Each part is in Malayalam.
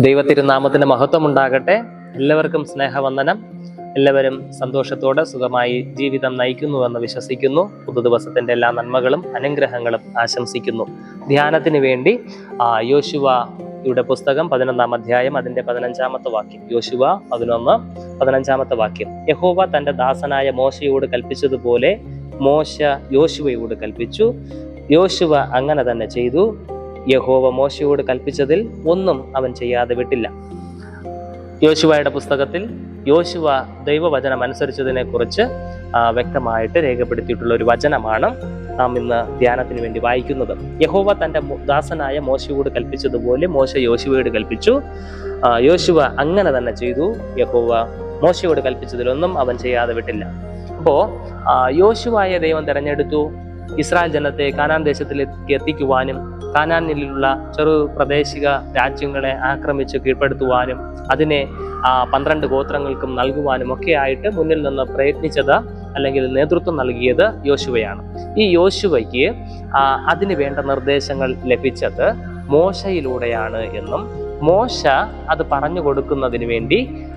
ദൈവത്തിരുനാമത്തിന്റെ മഹത്വം ഉണ്ടാകട്ടെ എല്ലാവർക്കും സ്നേഹവന്ദനം. എല്ലാവരും സന്തോഷത്തോടെ സുഖമായി ജീവിതം നയിക്കുന്നുവെന്ന് വിശ്വസിക്കുന്നു. പുതുദിവസത്തിന്റെ എല്ലാ നന്മകളും അനുഗ്രഹങ്ങളും ആശംസിക്കുന്നു. ധ്യാനത്തിന് വേണ്ടി യോശുവയുടെ പുസ്തകം പതിനൊന്നാം അധ്യായം അതിന്റെ പതിനഞ്ചാമത്തെ വാക്യം. യോശുവ പതിനൊന്ന് പതിനഞ്ചാമത്തെ വാക്യം. യഹോവ തന്റെ ദാസനായ മോശയോട് കൽപ്പിച്ചതുപോലെ മോശ യോശുവയോട് കൽപ്പിച്ചു. യോശുവ അങ്ങനെ തന്നെ ചെയ്തു. യഹോവ മോശയോട് കൽപ്പിച്ചതിൽ ഒന്നും അവൻ ചെയ്യാതെ വിട്ടില്ല. യോശുവയുടെ പുസ്തകത്തിൽ യോശുവ ദൈവവചനം അനുസരിച്ചതിനെ കുറിച്ച് വ്യക്തമായിട്ട് രേഖപ്പെടുത്തിയിട്ടുള്ള ഒരു വചനമാണ് നാം ഇന്ന് ധ്യാനത്തിന് വേണ്ടി വായിക്കുന്നത്. യഹോവ തന്റെ ദാസനായ മോശയോട് കൽപ്പിച്ചതുപോലെ മോശ യോശുവയോട് കൽപ്പിച്ചു. യോശുവ അങ്ങനെ തന്നെ ചെയ്തു. യഹോവ മോശയോട് കൽപ്പിച്ചതിലൊന്നും അവൻ ചെയ്യാതെ വിട്ടില്ല. അപ്പോ യോശുവായ യോശുവായെ ദൈവം തെരഞ്ഞെടുത്തു. ഇസ്രായേൽ ജനത്തെ കാനാൻ ദേശത്തിലേക്ക് എത്തിക്കുവാനും കാനാനിലുള്ള ചെറു പ്രദേശിക രാജ്യങ്ങളെ ആക്രമിച്ച് കീഴ്പ്പെടുത്തുവാനും അതിനെ പന്ത്രണ്ട് ഗോത്രങ്ങൾക്കും നൽകുവാനും ഒക്കെയായിട്ട് മുന്നിൽ നിന്ന് പ്രയത്നിച്ചത് അല്ലെങ്കിൽ നേതൃത്വം നൽകിയത് യോശുവയാണ്. ഈ യോശുവയ്ക്ക് അതിന് വേണ്ട നിർദ്ദേശങ്ങൾ ലഭിച്ചത് മോശയിലൂടെയാണ് എന്നും മോശ അത് പറഞ്ഞു കൊടുക്കുന്നതിന് വേണ്ടി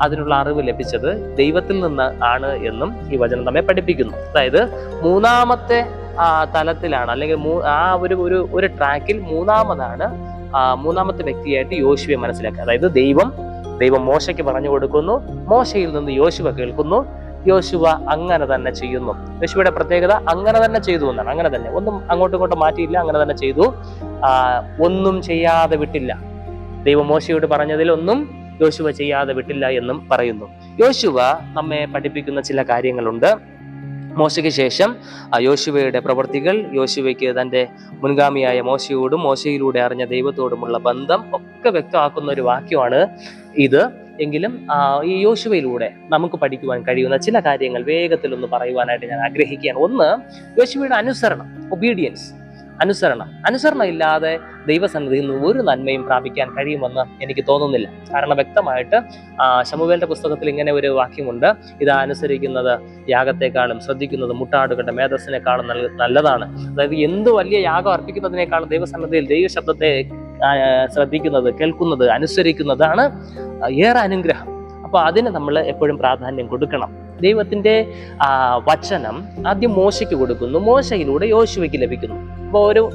അതിനുള്ള അറിവ് ലഭിച്ചത് ദൈവത്തിൽ നിന്ന് ആണ് എന്നും ഈ വചനം നമ്മെ പഠിപ്പിക്കുന്നു. അതായത് മൂന്നാമത്തെ തലത്തിലാണ് അല്ലെങ്കിൽ ആ ഒരു ഒരു ഒരു ട്രാക്കിൽ മൂന്നാമതാണ് മൂന്നാമത്തെ വ്യക്തിയായിട്ട് യോശുവെ മനസ്സിലാക്കുക. അതായത് ദൈവം ദൈവം മോശയ്ക്ക് പറഞ്ഞു കൊടുക്കുന്നു മോശയിൽ നിന്ന് യോശുവ കേൾക്കുന്നു യോശുവ അങ്ങനെ തന്നെ ചെയ്യുന്നു. യോശുവയുടെ പ്രത്യേകത അങ്ങനെ തന്നെ ചെയ്തു എന്നാണ്. അങ്ങനെ തന്നെ. ഒന്നും അങ്ങോട്ടും ഇങ്ങോട്ടും മാറ്റിയില്ല അങ്ങനെ തന്നെ ചെയ്തു. ഒന്നും ചെയ്യാതെ വിട്ടില്ല. ദൈവം മോശയോട് പറഞ്ഞതിൽ ഒന്നും യോശുവ ചെയ്യാതെ വിട്ടില്ല എന്നും പറയുന്നു. യോശുവ നമ്മെ പഠിപ്പിക്കുന്ന ചില കാര്യങ്ങളുണ്ട്. മോശയ്ക്ക് ശേഷം യോശുവയുടെ പ്രവൃത്തികൾ യോശുവയ്ക്ക് തന്റെ മുൻഗാമിയായ മോശയോടും മോശയിലൂടെ അറിഞ്ഞ ദൈവത്തോടുമുള്ള ബന്ധം ഒക്കെ വ്യക്തമാക്കുന്ന ഒരു വാക്യമാണ് ഇത്. എങ്കിലും ഈ യോശുവയിലൂടെ നമുക്ക് പഠിക്കുവാൻ കഴിയുന്ന ചില കാര്യങ്ങൾ വേഗത്തിൽ ഒന്ന് പറയുവാനായിട്ട് ഞാൻ ആഗ്രഹിക്കുകയാണ്. ഒന്ന് യോശുവയുടെ അനുസരണം ഒബീഡിയൻസ് അനുസരണം. അനുസരണം ഇല്ലാതെ ദൈവസന്നിധിയിൽ നിന്ന് ഒരു നന്മയും പ്രാപിക്കാൻ കഴിയുമെന്ന് എനിക്ക് തോന്നുന്നില്ല. കാരണം വ്യക്തമായിട്ട് ശമുവേലിന്റെ പുസ്തകത്തിൽ ഇങ്ങനെ ഒരു വാക്യമുണ്ട്. ഇത് അനുസരിക്കുന്നത് യാഗത്തെക്കാളും ശ്രദ്ധിക്കുന്നത് മുട്ടാടുകളുടെ മേധസ്സിനേക്കാളും നല്ല നല്ലതാണ്. അതായത് എന്ത് വലിയ യാഗം അർപ്പിക്കുന്നതിനേക്കാളും ദൈവസന്നിധിയിൽ ദൈവശബ്ദത്തെ ശ്രദ്ധിക്കുന്നത് കേൾക്കുന്നത് അനുസരിക്കുന്നതാണ് ഏറെ അനുഗ്രഹം. അപ്പോൾ അതിന് നമ്മൾ എപ്പോഴും പ്രാധാന്യം കൊടുക്കണം. ദൈവത്തിന്റെ ആ, വചനം ആദ്യം മോശയ്ക്ക് കൊടുക്കുന്നു. മോശയിലൂടെ യോശുവയ്ക്ക് ലഭിക്കുന്നു. ഒരു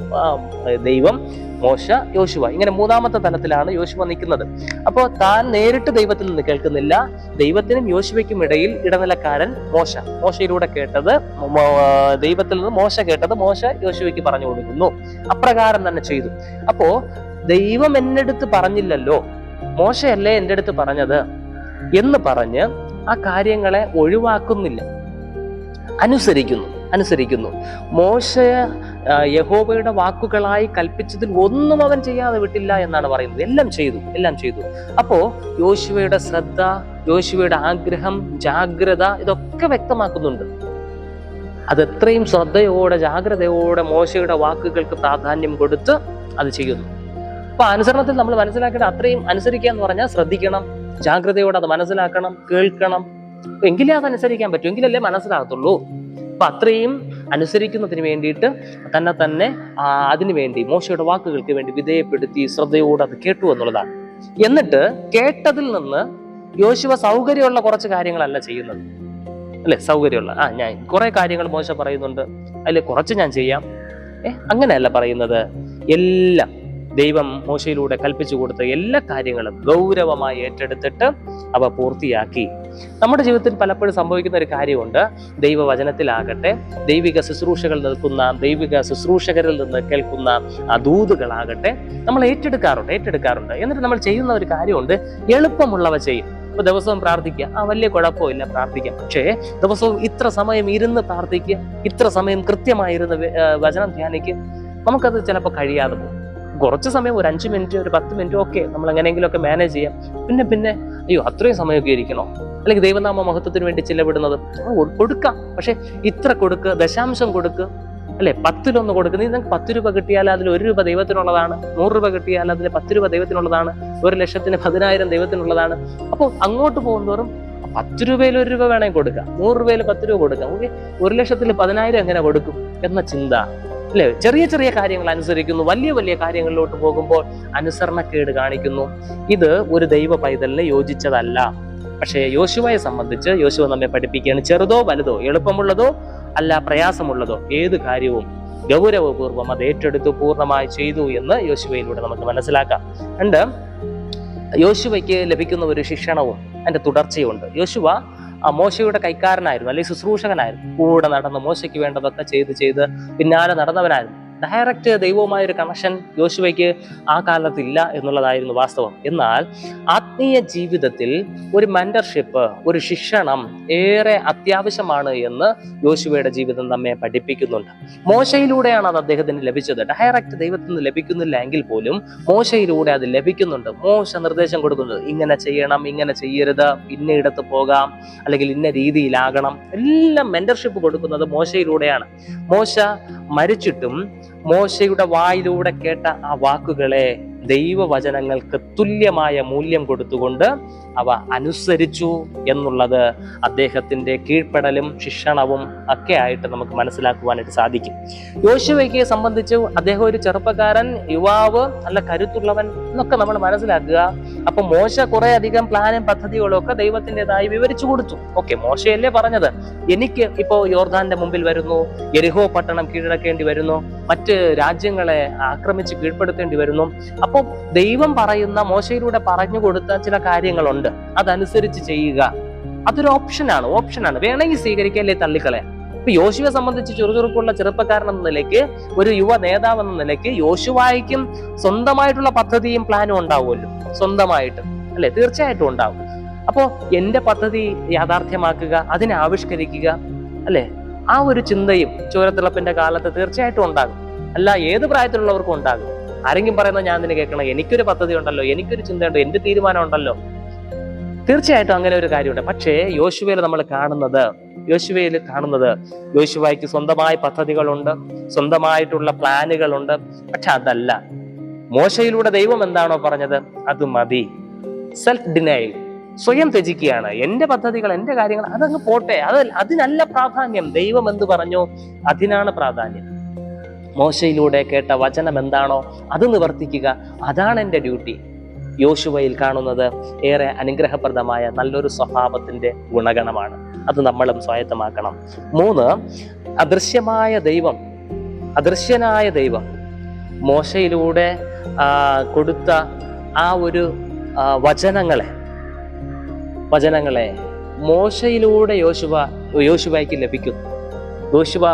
ദൈവം മോശ യോശുവ. ഇങ്ങനെ മൂന്നാമത്തെ തലത്തിലാണ് യോശുവ നിൽക്കുന്നത്. അപ്പോൾ താൻ നേരിട്ട് ദൈവത്തിൽ നിന്ന് കേൾക്കുന്നില്ല. ദൈവത്തിനും യോശുവയ്ക്കും ഇടയിൽ ഇടനിലക്കാരൻ മോശ. മോശയിലൂടെ കേട്ടത് ദൈവത്തിൽ നിന്ന് മോശ കേട്ടത് മോശ യോശുവയ്ക്ക് പറഞ്ഞു കൊടുക്കുന്നു. അപ്രകാരം തന്നെ ചെയ്തു. അപ്പോ ദൈവം എന്നടുത്ത് പറഞ്ഞില്ലല്ലോ. മോശയല്ലേ എന്റെ അടുത്ത് പറഞ്ഞത്? എന്ന് പറഞ്ഞ് ആ കാര്യങ്ങളെ ഒഴിവാക്കുന്നില്ല. അനുസരിക്കുന്നു. അനുസരിക്കുന്നു. മോശ യഹോബയുടെ വാക്കുകളായി കൽപ്പിച്ചതിൽ ഒന്നും അവൻ ചെയ്യാതെ വിട്ടില്ല എന്നാണ് പറയുന്നത്. എല്ലാം ചെയ്തു എല്ലാം ചെയ്തു. അപ്പോ യോശുവയുടെ ശ്രദ്ധ യോശുവയുടെ ആഗ്രഹം ജാഗ്രത ഇതൊക്കെ വ്യക്തമാക്കുന്നുണ്ട്. അതെത്രയും ശ്രദ്ധയോടെ ജാഗ്രതയോടെ മോശയുടെ വാക്കുകൾക്ക് പ്രാധാന്യം കൊടുത്ത് അത് ചെയ്യുന്നു. അപ്പൊ അനുസരണത്തിൽ നമ്മൾ മനസ്സിലാക്കേണ്ട അത്രയും അനുസരിക്കുക എന്ന് പറഞ്ഞാൽ ശ്രദ്ധിക്കണം ജാഗ്രതയോടെ അത് മനസ്സിലാക്കണം കേൾക്കണം. എങ്കിലേ അത് അനുസരിക്കാൻ പറ്റൂ. എങ്കിലല്ലേ മനസ്സിലാകത്തുള്ളൂ. അപ്പൊ അത്രയും അനുസരിക്കുന്നതിന് വേണ്ടിയിട്ട് തന്നെ തന്നെ അതിനു വേണ്ടി മോശയുടെ വാക്കുകൾക്ക് വേണ്ടി വിധേയപ്പെടുത്തി ശ്രദ്ധയോടെ അത് കേട്ടു എന്നുള്ളതാണ്. എന്നിട്ട് കേട്ടതിൽ നിന്ന് യോശുവ സൗകര്യമുള്ള കുറച്ച് കാര്യങ്ങളല്ല ചെയ്യുന്നത്. അല്ലെ? സൗകര്യമുള്ള. ആ ഞാൻ കുറെ കാര്യങ്ങൾ മോശ പറയുന്നുണ്ട്. അതിൽ കുറച്ച് ഞാൻ ചെയ്യാം. ഏ അങ്ങനെയല്ല പറയുന്നത്. എല്ലാം ദൈവം മോശയിലൂടെ കൽപ്പിച്ചു കൊടുത്ത എല്ലാ കാര്യങ്ങളും ഗൗരവമായി ഏറ്റെടുത്തിട്ട് അവ പൂർത്തിയാക്കി. നമ്മുടെ ജീവിതത്തിൽ പലപ്പോഴും സംഭവിക്കുന്ന ഒരു കാര്യമുണ്ട്. ദൈവവചനത്തിലാകട്ടെ ദൈവിക ശുശ്രൂഷകൾ നിൽക്കുന്ന ദൈവിക ശുശ്രൂഷകരിൽ നിന്ന് കേൾക്കുന്ന ദൂതുകളാകട്ടെ നമ്മൾ ഏറ്റെടുക്കാറുണ്ട് ഏറ്റെടുക്കാറുണ്ട്. എന്നിട്ട് നമ്മൾ ചെയ്യുന്ന ഒരു കാര്യമുണ്ട് എളുപ്പമുള്ളവ ചെയ്യും. ഇപ്പൊ ദിവസവും പ്രാർത്ഥിക്കുക. ആ വലിയ കുഴപ്പമില്ല പ്രാർത്ഥിക്കാം. പക്ഷേ ദിവസവും ഇത്ര സമയം ഇരുന്ന് പ്രാർത്ഥിക്കുക ഇത്ര സമയം കൃത്യമായിരുന്ന് വചനം ധ്യാനിക്കുക നമുക്കത് ചിലപ്പോൾ കഴിയാതെ പോകും. കുറച്ച് സമയം ഒരു അഞ്ച് മിനിറ്റ് ഒരു പത്ത് മിനിറ്റ് ഒക്കെ നമ്മൾ എങ്ങനെയെങ്കിലുമൊക്കെ മാനേജ് ചെയ്യാം. പിന്നെ പിന്നെ അയ്യോ അത്രയും സമയമൊക്കെ ഇരിക്കണോ? അല്ലെങ്കിൽ ദൈവനാമ മഹത്വത്തിന് വേണ്ടി ചിലവിടുന്നത് കൊടുക്കാം. പക്ഷെ ഇത്ര കൊടുക്കുക ദശാംശം കൊടുക്കുക അല്ലെ? പത്തിലൊന്ന് കൊടുക്കുക നീ നിങ്ങൾക്ക് പത്ത് രൂപ കിട്ടിയാൽ അതിൽ ഒരു രൂപ ദൈവത്തിനുള്ളതാണ്. നൂറ് രൂപ കിട്ടിയാൽ അതിൽ പത്ത് രൂപ ദൈവത്തിനുള്ളതാണ്. ഒരു ലക്ഷത്തിന് പതിനായിരം ദൈവത്തിനുള്ളതാണ്. അപ്പോൾ അങ്ങോട്ട് പോകുന്നതോറും പത്ത് രൂപയിൽ ഒരു രൂപ വേണമെങ്കിൽ കൊടുക്കാം. നൂറ് രൂപയിൽ പത്ത് രൂപ കൊടുക്കാം. ഓക്കെ? ഒരു ലക്ഷത്തിൽ പതിനായിരം എങ്ങനെ കൊടുക്കും? എന്ന ചിന്ത. അല്ലെ? ചെറിയ ചെറിയ കാര്യങ്ങൾ അനുസരിക്കുന്നു. വലിയ വലിയ കാര്യങ്ങളിലോട്ട് പോകുമ്പോൾ അനുസരണക്കേട് കാണിക്കുന്നു. ഇത് ഒരു ദൈവ പൈതലിന് യോജിച്ചതല്ല. പക്ഷേ യോശുവയെ സംബന്ധിച്ച് യോശുവ നമ്മെ പഠിപ്പിക്കുകയാണ്. ചെറുതോ വലുതോ എളുപ്പമുള്ളതോ അല്ല പ്രയാസമുള്ളതോ ഏത് കാര്യവും ഗൗരവപൂർവം അത് ഏറ്റെടുത്തു പൂർണമായി ചെയ്തു എന്ന് യോശുവയിലൂടെ നമുക്ക് മനസ്സിലാക്കാം. രണ്ട് യോശുവയ്ക്ക് ലഭിക്കുന്ന ഒരു ശിക്ഷണവും അതിന്റെ തുടർച്ചയുണ്ട് യോശുവ ആ മോശയുടെ കൈക്കാരനായിരുന്നു അല്ലെങ്കിൽ ശുശ്രൂഷകനായിരുന്നു. കൂടെ നടന്ന് മോശയ്ക്ക് വേണ്ടതൊക്കെ ചെയ്ത് ചെയ്ത് പിന്നാലെ നടന്നവനായിരുന്നു. ഡയറക്റ്റ് ദൈവവുമായ ഒരു കണക്ഷൻ യോശുവയ്ക്ക് ആ കാലത്തില്ല എന്നുള്ളതായിരുന്നു വാസ്തവം. എന്നാൽ ആത്മീയ ജീവിതത്തിൽ ഒരു മെന്റർഷിപ്പ് ഒരു ശിക്ഷണം ഏറെ അത്യാവശ്യമാണ് എന്ന് യോശുവയുടെ ജീവിതം നമ്മെ പഠിപ്പിക്കുന്നുണ്ട്. മോശയിലൂടെയാണ് അത് അദ്ദേഹത്തിന് ലഭിച്ചത്. ഡയറക്റ്റ് ദൈവത്തിൽ നിന്ന് ലഭിക്കുന്നില്ല എങ്കിൽ പോലും മോശയിലൂടെ അത് ലഭിക്കുന്നുണ്ട്. മോശ നിർദ്ദേശം കൊടുക്കുന്നത് ഇങ്ങനെ ചെയ്യണം ഇങ്ങനെ ചെയ്യരുത്. ഇന്ന ഇടത്ത് പോകാം. അല്ലെങ്കിൽ ഇന്ന രീതിയിലാകണം. എല്ലാം മെന്റർഷിപ്പ് കൊടുക്കുന്നത് മോശയിലൂടെയാണ്. മോശ മരിച്ചിട്ടും മോശയുടെ വായിലൂടെ കേട്ട ആ വാക്കുകളെ ദൈവവചനങ്ങൾക്ക് തുല്യമായ മൂല്യം കൊടുത്തുകൊണ്ട് അവ അനുസരിച്ചു എന്നുള്ളത് അദ്ദേഹത്തിന്റെ കീഴ്പ്പെടലും ശിക്ഷണവും ഒക്കെ ആയിട്ട് നമുക്ക് മനസ്സിലാക്കുവാനായിട്ട് സാധിക്കും. യോശുവയ്ക്ക് സംബന്ധിച്ച് അദ്ദേഹം ഒരു ചെറുപ്പക്കാരൻ യുവാവ് നല്ല കരുത്തുള്ളവൻ എന്നൊക്കെ നമ്മൾ മനസ്സിലാക്കുക. അപ്പൊ മോശ കുറെ അധികം പ്ലാനും പദ്ധതികളും ഒക്കെ ദൈവത്തിന്റെതായി വിവരിച്ചു കൊടുത്തു. ഓക്കെ മോശയല്ലേ പറഞ്ഞത്? എനിക്ക് ഇപ്പോ യോർദാന്റെ മുമ്പിൽ വരുന്നു എരിഹോ പട്ടണം കീഴടക്കേണ്ടി വരുന്നു മറ്റ് രാജ്യങ്ങളെ ആക്രമിച്ച് കീഴ്പ്പെടുത്തേണ്ടി വരുന്നു. അപ്പോൾ ദൈവം പറയുന്ന മോശയിലൂടെ പറഞ്ഞു കൊടുത്ത ചില കാര്യങ്ങളുണ്ട്. അതനുസരിച്ച് ചെയ്യുക. അതൊരു ഓപ്ഷനാണ് ഓപ്ഷനാണ് വേണമെങ്കിൽ സ്വീകരിക്കല്ലേ അല്ലെങ്കിൽ തള്ളിക്കളയാം ഇപ്പൊ യോശുവെ സംബന്ധിച്ച് ചുറുചുറുക്കുള്ള ചെറുപ്പക്കാരൻ എന്ന നിലയ്ക്ക് ഒരു യുവ നേതാവ് എന്ന നിലയ്ക്ക് യോശുവായിക്കും സ്വന്തമായിട്ടുള്ള പദ്ധതിയും പ്ലാനും ഉണ്ടാവുമല്ലോ. സ്വന്തമായിട്ട്. അല്ലെ? തീർച്ചയായിട്ടും ഉണ്ടാവും. അപ്പോ എന്റെ പദ്ധതി യാഥാർത്ഥ്യമാക്കുക അതിനെ ആവിഷ്കരിക്കുക അല്ലെ? ആ ഒരു ചിന്തയും ചോരത്തിളപ്പിന്റെ കാലത്ത് തീർച്ചയായിട്ടും ഉണ്ടാകും. അല്ല ഏത് പ്രായത്തിലുള്ളവർക്കും ഉണ്ടാകും. ആരെങ്കിലും പറയുന്നത് ഞാൻ നിന്നെ കേൾക്കണം. എനിക്കൊരു പദ്ധതി ഉണ്ടല്ലോ എനിക്കൊരു ചിന്തയുണ്ടോ എന്റെ തീരുമാനം ഉണ്ടല്ലോ. തീർച്ചയായിട്ടും അങ്ങനെ ഒരു കാര്യമുണ്ട്. പക്ഷേ യോശുവയിൽ നമ്മൾ കാണുന്നത് യോശുവയിൽ കാണുന്നത് യോശുവായിക്ക് സ്വന്തമായ പദ്ധതികളുണ്ട് സ്വന്തമായിട്ടുള്ള പ്ലാനുകളുണ്ട്. പക്ഷെ അതല്ല. മോശയിലൂടെ ദൈവം എന്താണോ പറഞ്ഞത്? അത് മതി. സെൽഫ് ഡിനൈ സ്വയം ത്യജിക്കുകയാണ്. എന്റെ പദ്ധതികൾ എന്റെ കാര്യങ്ങൾ അതങ്ങ് പോട്ടെ. അത് അതിനല്ല പ്രാധാന്യം. ദൈവം എന്ത് പറഞ്ഞു? അതിനാണ് പ്രാധാന്യം. മോശയിലൂടെ കേട്ട വചനം എന്താണോ? അത് നിവർത്തിക്കുക. അതാണ് എന്റെ ഡ്യൂട്ടി. യോശുവയിൽ കാണുന്നത് ഏറെ അനുഗ്രഹപ്രദമായ നല്ലൊരു സ്വഭാവത്തിന്റെ ഗുണഗണമാണ്. അത് നമ്മളും സ്വായത്തമാക്കണം. മൂന്ന് അദൃശ്യമായ ദൈവം അദൃശ്യനായ ദൈവം മോശയിലൂടെ കൊടുത്ത ആ ഒരു വചനങ്ങളെ വചനങ്ങളെ മോശയിലൂടെ യോശുവ യോശുവയ്ക്ക് ലഭിക്കുന്നു. യോശുവ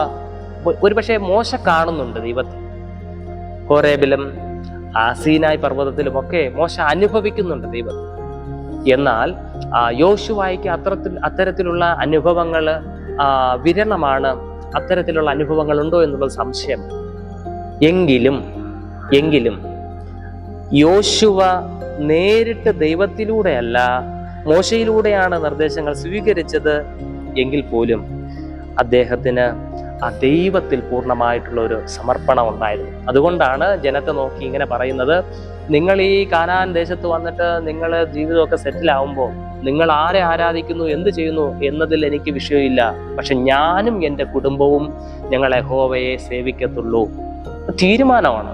ഒരുപക്ഷെ മോശ കാണുന്നുണ്ട് ദൈവത്തെ. ഹോറേബിലും ആസീനായ് പർവതത്തിലുമൊക്കെ മോശ അനുഭവിക്കുന്നുണ്ട് ദൈവത്തെ എന്നാൽ യോശുവായിക്ക് അത്തരത്തിൽ അത്തരത്തിലുള്ള അനുഭവങ്ങൾ വിരളമാണ് അത്തരത്തിലുള്ള അനുഭവങ്ങൾ ഉണ്ടോ എന്നുള്ള സംശയം. എങ്കിലും എങ്കിലും യോശുവ നേരിട്ട് ദൈവത്തിലൂടെയല്ല മോശയിലൂടെയാണ് നിർദ്ദേശങ്ങൾ സ്വീകരിച്ചത് എങ്കിൽ പോലും അദ്ദേഹത്തിന് ആ ദൈവത്തിൽ പൂർണമായിട്ടുള്ള ഒരു സമർപ്പണം ഉണ്ടായിരുന്നു. അതുകൊണ്ടാണ് ജനത്തെ നോക്കി ഇങ്ങനെ പറയുന്നത് നിങ്ങൾ ഈ കാനാൻ ദേശത്ത് വന്നിട്ട് നിങ്ങൾ ജീവിതമൊക്കെ സെറ്റിലാവുമ്പോൾ നിങ്ങൾ ആരെ ആരാധിക്കുന്നു എന്ത് ചെയ്യുന്നു എന്നതിൽ എനിക്ക് വിഷയമില്ല. പക്ഷെ ഞാനും എന്റെ കുടുംബവും ഞങ്ങൾ യഹോവയെ സേവിക്കത്തുള്ളൂ. തീരുമാനമാണ്.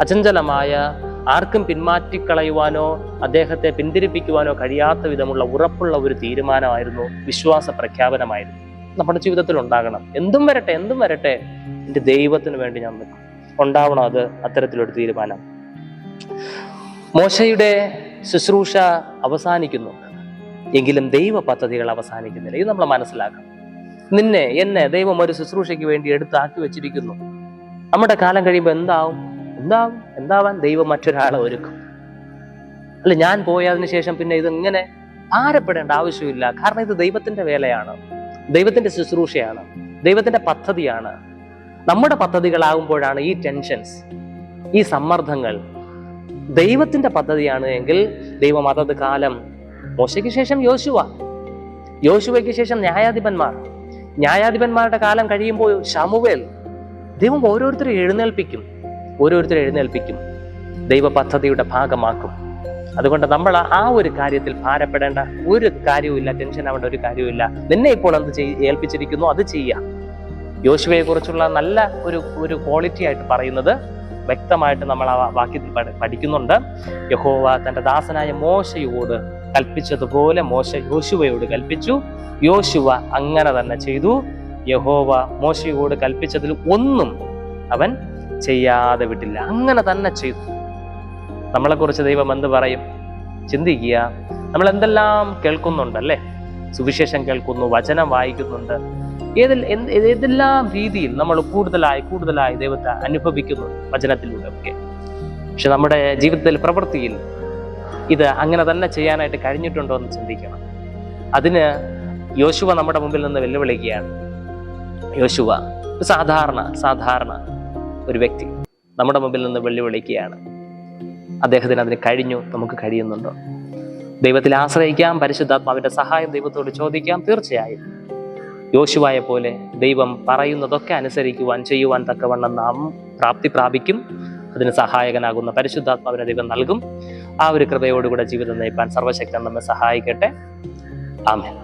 അചഞ്ചലമായ ആർക്കും പിന്മാറ്റിക്കളയുവാനോ അദ്ദേഹത്തെ പിന്തിരിപ്പിക്കുവാനോ കഴിയാത്ത വിധമുള്ള ഉറപ്പുള്ള ഒരു തീരുമാനമായിരുന്നു വിശ്വാസ പ്രഖ്യാപനമായിരുന്നു. നമ്മുടെ ജീവിതത്തിൽ ഉണ്ടാകണം എന്തും വരട്ടെ എന്തും വരട്ടെ എന്റെ ദൈവത്തിന് വേണ്ടി ഞാൻ നിൽക്കും. ഉണ്ടാവണം അത് അത്തരത്തിലൊരു തീരുമാനം. മോശയുടെ ശുശ്രൂഷ അവസാനിക്കുന്നു. എങ്കിലും ദൈവ പദ്ധതികൾ അവസാനിക്കുന്നില്ല. ഇത് നമ്മൾ മനസ്സിലാക്കണം. നിന്നെ എന്നെ ദൈവം ഒരു ശുശ്രൂഷയ്ക്ക് വേണ്ടി എടുത്താക്കി വെച്ചിരിക്കുന്നു. നമ്മുടെ കാലം കഴിയുമ്പോൾ എന്താവും? എന്താവും? എന്താവാൻ ദൈവം മറ്റൊരാളെ ഒരുക്കും. അല്ല ഞാൻ പോയതിനു ശേഷം പിന്നെ ഇതെങ്ങനെ ഭാരപ്പെടേണ്ട ആവശ്യമില്ല. കാരണം ഇത് ദൈവത്തിന്റെ വേലയാണ്. ദൈവത്തിന്റെ ശുശ്രൂഷയാണ് ദൈവത്തിന്റെ പദ്ധതിയാണ്. നമ്മുടെ പദ്ധതികളാകുമ്പോഴാണ് ഈ ടെൻഷൻസ് ഈ സമ്മർദ്ദങ്ങൾ ദൈവത്തിന്റെ പദ്ധതിയാണ് എങ്കിൽ ദൈവം അതത് കാലം മോശയ്ക്ക് ശേഷം യോശുവ യോശുവയ്ക്ക് ശേഷം ന്യായാധിപന്മാർ. ന്യായാധിപന്മാരുടെ കാലം കഴിയുമ്പോൾ ഷമുവേൽ ദൈവം ഓരോരുത്തരെ എഴുന്നേൽപ്പിക്കും ഓരോരുത്തരെ എഴുന്നേൽപ്പിക്കും ദൈവ പദ്ധതിയുടെ ഭാഗമാക്കും. അതുകൊണ്ട് നമ്മൾ ആ ഒരു കാര്യത്തിൽ ഭാരപ്പെടേണ്ട ഒരു കാര്യവുമില്ല ടെൻഷൻ ആവേണ്ട ഒരു കാര്യവുമില്ല. നിന്നെ ഇപ്പോൾ എന്ത് ചെയ് ഏൽപ്പിച്ചിരിക്കുന്നു അത് ചെയ്യാം. യോശുവയെ കുറിച്ചുള്ള നല്ല ഒരു ഒരു ക്വാളിറ്റി ആയിട്ട് പറയുന്നത് വ്യക്തമായിട്ട് നമ്മൾ ആ വാക്യത്തിൽ പഠിക്കുന്നുണ്ട്. യഹോവ തന്റെ ദാസനായ മോശയോട് കൽപ്പിച്ചതുപോലെ മോശ യോശുവയോട് കൽപ്പിച്ചു. യോശുവ അങ്ങനെ തന്നെ ചെയ്തു. യഹോവ മോശയോട് കൽപ്പിച്ചതിൽ ഒന്നും അവൻ ചെയ്യാതെ വിട്ടില്ല. അങ്ങനെ തന്നെ ചെയ്തു. നമ്മളെക്കുറിച്ച് ദൈവം എന്ത് പറയും? ചിന്തിക്കുക. നമ്മൾ എന്തെല്ലാം കേൾക്കുന്നുണ്ടല്ലേ സുവിശേഷം കേൾക്കുന്നു വചനം വായിക്കുന്നുണ്ട്. ഏതിൽ ഏതെല്ലാം രീതിയിൽ നമ്മൾ കൂടുതലായി കൂടുതലായി ദൈവത്തെ അനുഭവിക്കുന്നു വചനത്തിലൂടെ ഒക്കെ പക്ഷെ നമ്മുടെ ജീവിതത്തിൽ പ്രവൃത്തിയിൽ ഇത് അങ്ങനെ തന്നെ ചെയ്യാനായിട്ട് കഴിഞ്ഞിട്ടുണ്ടോ എന്ന് ചിന്തിക്കണം. അതിന് യോശുവ നമ്മുടെ മുമ്പിൽ നിന്ന് വെല്ലുവിളിക്കുകയാണ്. യോശുവ സാധാരണ സാധാരണ ഒരു വ്യക്തി നമ്മുടെ മുമ്പിൽ നിന്ന് വെല്ലുവിളിക്കുകയാണ്. അദ്ദേഹത്തിന് അതിന് കഴിഞ്ഞു നമുക്ക് കഴിയുന്നുണ്ടോ. ദൈവത്തിൽ ആശ്രയിക്കാം പരിശുദ്ധാത്മാവിന്റെ സഹായം ദൈവത്തോട് ചോദിക്കാം തീർച്ചയായും. യോശുവായ പോലെ ദൈവം പറയുന്നതൊക്കെ അനുസരിക്കുവാൻ ചെയ്യുവാൻ തക്കവണ്ണം നാം പ്രാപ്തി പ്രാപിക്കും. അതിന് സഹായകനാകുന്ന പരിശുദ്ധാത്മാവിനെ ദൈവം നൽകും. ആ ഒരു കൃപയോടുകൂടെ ജീവിതം നയിപ്പാൻ സർവശക്തൻ നമ്മെ സഹായിക്കട്ടെ. ആമേൻ.